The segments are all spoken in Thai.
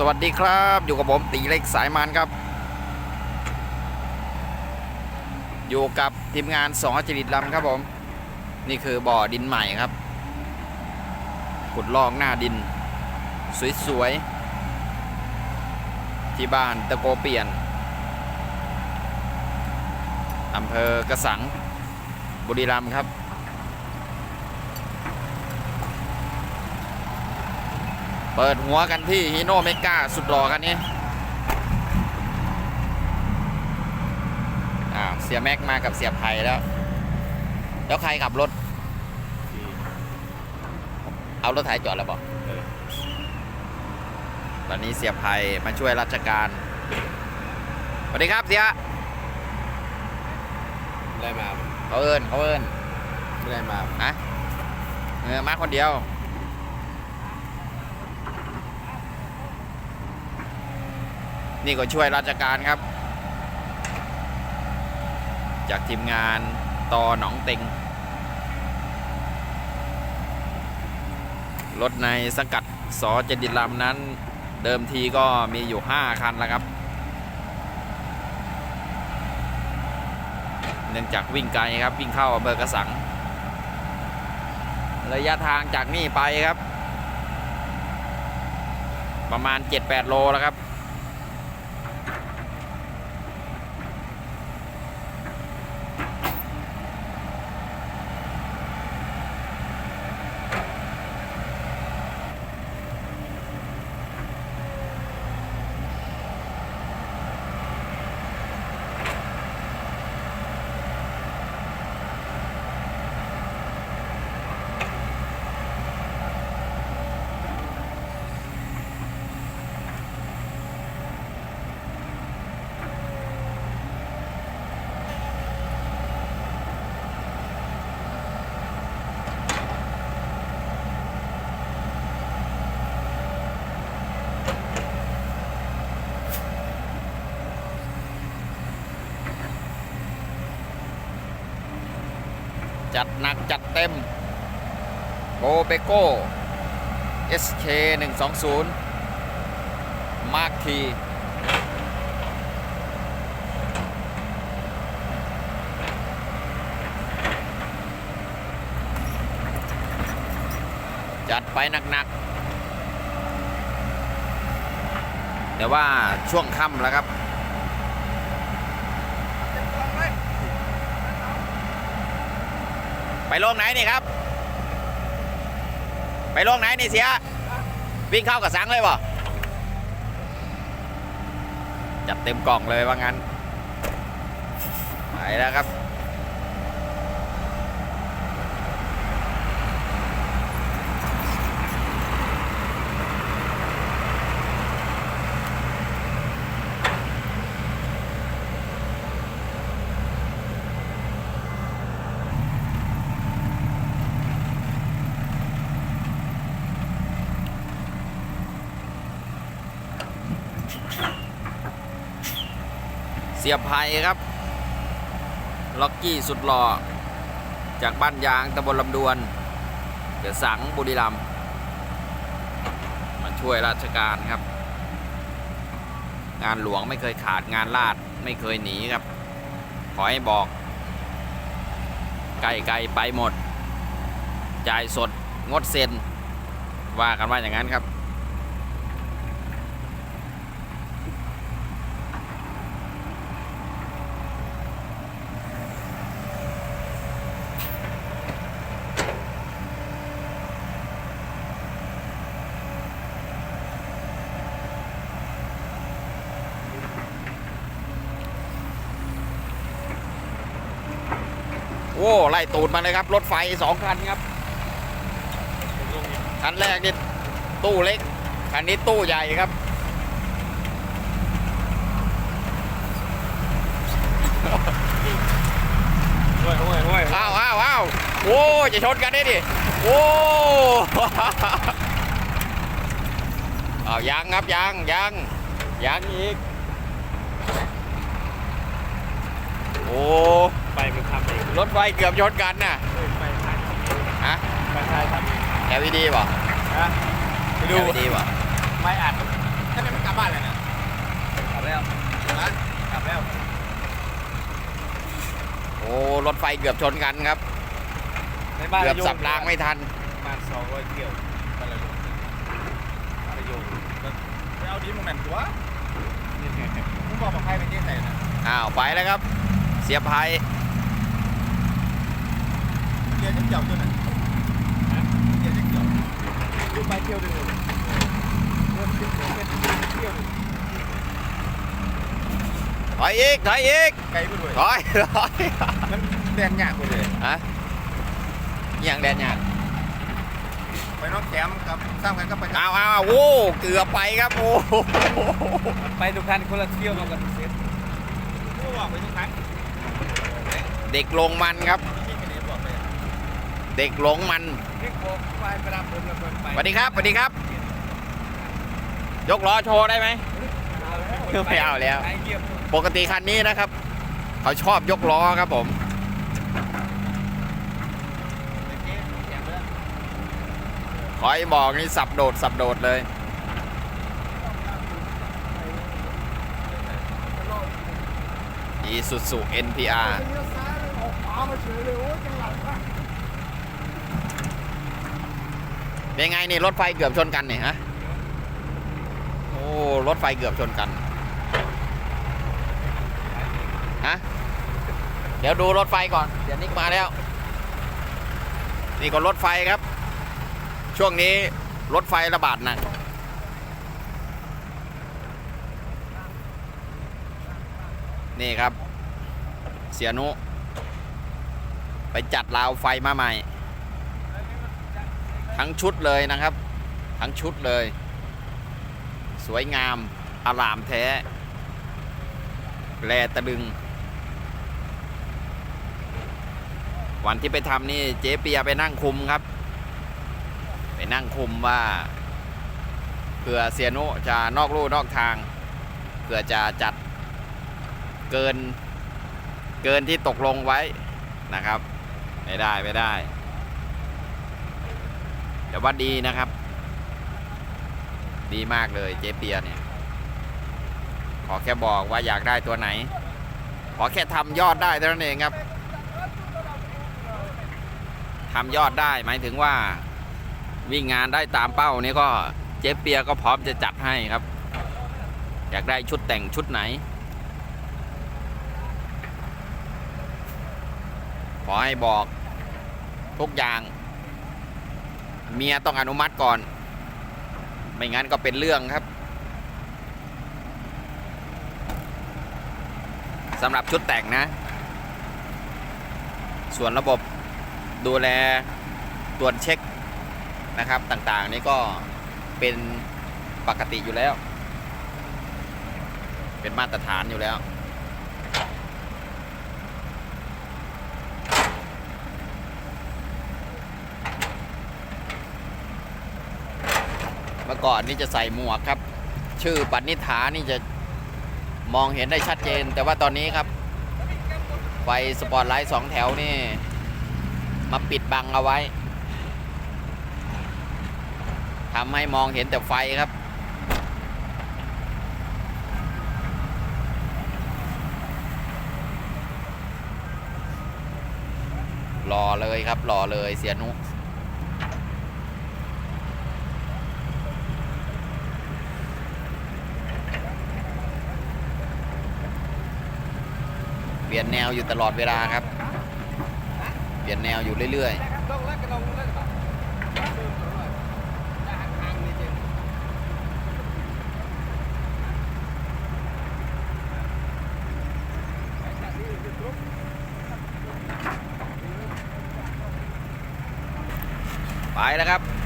สวัสดีครับ อยู่กับผมตีเล็กสายมันครับ อยู่กับทีมงานสองจริตลำครับผม นี่คือบ่อดินใหม่ครับ ขุดลอกหน้าดิน สวยๆ ที่บ้านตะโกเปลี่ยนอำเภอกระสังบุรีรัมย์ครับ เปิดหัวกันที่ฮีโน่เมกาสุดหล่อกันนี้อ้าวเสียแม็กมากับเสียไผ่แล้ว แล้วใครขับรถ เอารถไถจอดแล้วบอกตอนนี้เสียไผ่มาช่วยราชการสวัสดีครับเสียไม่ได้มาเขาเอิญเขาเอิญไม่ได้มาอะเออมาคนเดียว นี่ก็ช่วยราชการครับ จากทีมงานตอหนองเต็งรถในสังกัดสอเจดินลำนั้น เดิมทีก็มีอยู่ 5 คันแล้วครับ เนื่องจากวิ่งไกลครับ วิ่งเข้าอำเภอกระสัง ระยะทางจากนี่ไปครับ ประมาณ 7-8 โลแล้วครับ จัดหนักจัดเต็มโบเบโก้ SK 120 มาร์คทีจัดไปหนักๆ แต่ว่าช่วงค่ำแล้วครับ ไปลงไหนนี่ครับ ไปลงไหนนี่เสีย วิ่งเข้ากับสังเลยบ่จัดเต็มกล่องเลยว่างั้น ไปแล้วครับ เสียบไผ่ครับ ล็อกกี้สุดหล่อ จากบ้านยางตำบลลำดวนเดี๋ยวสังบุรีรัมย์มาช่วยราชการครับ งานหลวงไม่เคยขาดงานลาดไม่เคยหนีครับ ขอให้บอก ไกลไกลๆไปหมด จ่ายสดงดเซ็น ว่ากันว่าอย่างนั้นครับ โอ้ไล่ตูดมาเลยครับ รถไฟสองคันครับ คันแรกนี่ตู้เล็ก คันนี้ตู้ใหญ่ครับ โอ้ยโอ้ยโอ้ยอ้าวอ้าวอ้าวโอ้จะชนกันได้ดิ โอ้ อ้าวยังครับยังยังยังอีก โอ้ ไปมันทำเองรถไฟเกือบชนกันน่ะเฮ้ยไปทายฮะไปทายทำเอง LED ป่ะนะไปดู LED ป่ะไม่อัดถ้าไม่บ้านเลยนะกลับแล้วนะกลับแล้ว โอ้รถไฟเกือบชนกันครับในบ้านเกือบสับรางไม่ทันประมาณสองร้อยเที่ยวบ้านละโยงระโยงไปเอาดีโมเมนต์ตัวมึงบอกบอกใครเป็นที่ไหนนะอ้าวไปแล้วครับ เสียภัยเรี ยนจะเกี่ยวตัวไหนเรียนจะเกี่ยวลูกไปเที่ยวดึงเลยเริ่มเที่ยวเป็นเที่ยวดึงถอยอีกถอยอีกไกลไปด้วยถอยถอยมันแดนยากไปเลยฮะอย่างแดนเนี่ยไปน้องแคมกับสร้างกันก็ไปอ้าวอ้าวโอ้เกือบไปครับโอ้โหไปทุกคันคนละเที่ยวกันเซ็ตก็บอกไปทุกคันเด็กลงมันครับ ที่กันนี้บอกไป เด็กหลงมันเรียกโค้ไปไปรับผมแล้วไปสวัสดีครับสวัสดีครับ ยกล้อโชว์ได้ไหมไม่เอาแล้วไปเกี่ยวปกติคันนี้นะครับ เขาชอบยกล้อครับผมขอให้บอกนี่สับโดดสับโดดเลยอีสุสุ NPR เป็นไงนี่รถไฟเกือบชนกันเนี่ยฮะโอ้รถไฟเกือบชนกันฮะเดี๋ยวดูรถไฟก่อน เดี๋ยวนิกมาแล้ว นี่ก็รถไฟครับ ช่วงนี้รถไฟระบาดหนักนี่ครับ เสียนุ ไปจัดราวไฟมาใหม่ ทั้งชุดเลยนะครับ ทั้งชุดเลย สวยงามอลามแท้ แลตะลึง วันที่ไปทำนี่เจ๊เปียไปนั่งคุมครับ ไปนั่งคุมว่าเผื่อเสียนุจะนอกลู่นอกทางเผื่อจะจัดเกินเกินที่ตกลงไว้นะครับ ไม่ได้ ไม่ได้ แต่ว่าดีนะครับ ดีมากเลยเจ๊เปียเนี่ย ขอแค่บอกว่าอยากได้ตัวไหน ขอแค่ทำยอดได้เท่านั้นเองครับทำยอดได้หมายถึงว่า วิ่งงานได้ตามเป้านี้ก็เจ๊เปียก็พร้อมจะจัดให้ครับ อยากได้ชุดแต่งชุดไหน ขอให้บอกทุกอย่าง เมียต้องอนุมัติก่อน ไม่งั้นก็เป็นเรื่องครับสำหรับชุดแต่งนะ ส่วนระบบดูแลตรวจเช็คนะครับต่างๆ นี่ก็เป็นปกติอยู่แล้ว เป็นมาตรฐานอยู่แล้ว เมื่อก่อนนี่จะใส่หมวกครับ ชื่อปันิฐานี่จะมองเห็นได้ชัดเจน แต่ว่าตอนนี้ครับ ไฟสปอตไลท์สองแถวนี่ มาปิดบังเอาไว้ทำให้มองเห็นแต่ไฟครับรอเลยครับรอเลยเสียนุ เปลี่ยนแนวอยู่ตลอดเวลาครับ เปลี่ยนแนวอยู่เรื่อยๆ ไปแล้วครับ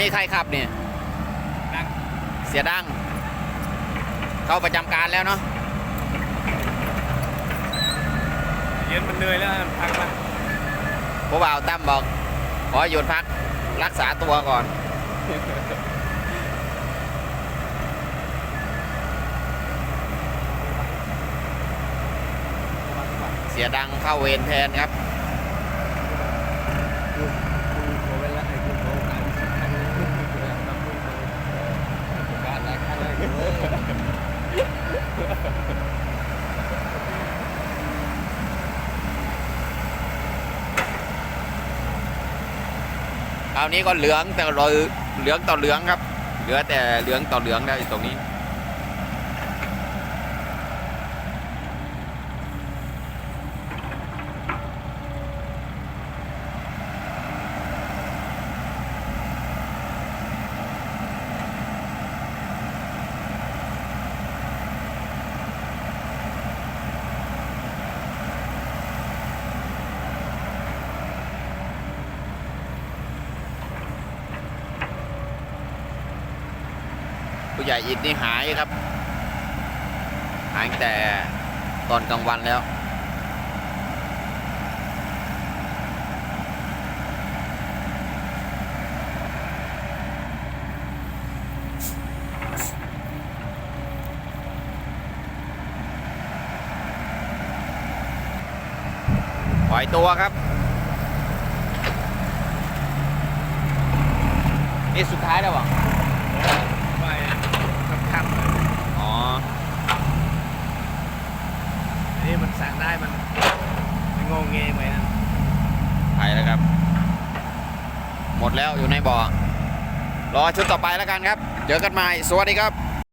นนี้ใครขับเนี่ยดังเสียดัง เข้าประจำการแล้วเนาะเย็นมันเหนื่อยแล้วมันพักละผู้บ่าวตั้มบอก ขอหยุดพักรักษาตัวก่อนเสียสียดังเข้าเวรแทนครับ คุณคุณโทรไปแล้วไอ้คุณโทรหาสิบครั้งเลยครับคุณโทรการหลายครั้งเลยเว้ย คราวนี้ก็เหลืองแต่เราเหลืองต่อเหลืองครับ เหลือแต่เหลืองต่อเหลืองได้ตรงนี้ หญ่อิดนี่หายครับ หายแต่ตอนกลางวันแล้ว ปล่อยตัวครับนี่สุดท้ายแล้วเหรอ ไปค่ำๆ อ๋อ สั่งได้มันมันงงเงยเหมนั่นไปแล้วครับ หมดแล้วอยู่ในบ่อรอชุดต่อไปแล้วกันครับ เจอกันใหม่สวัสดีครับ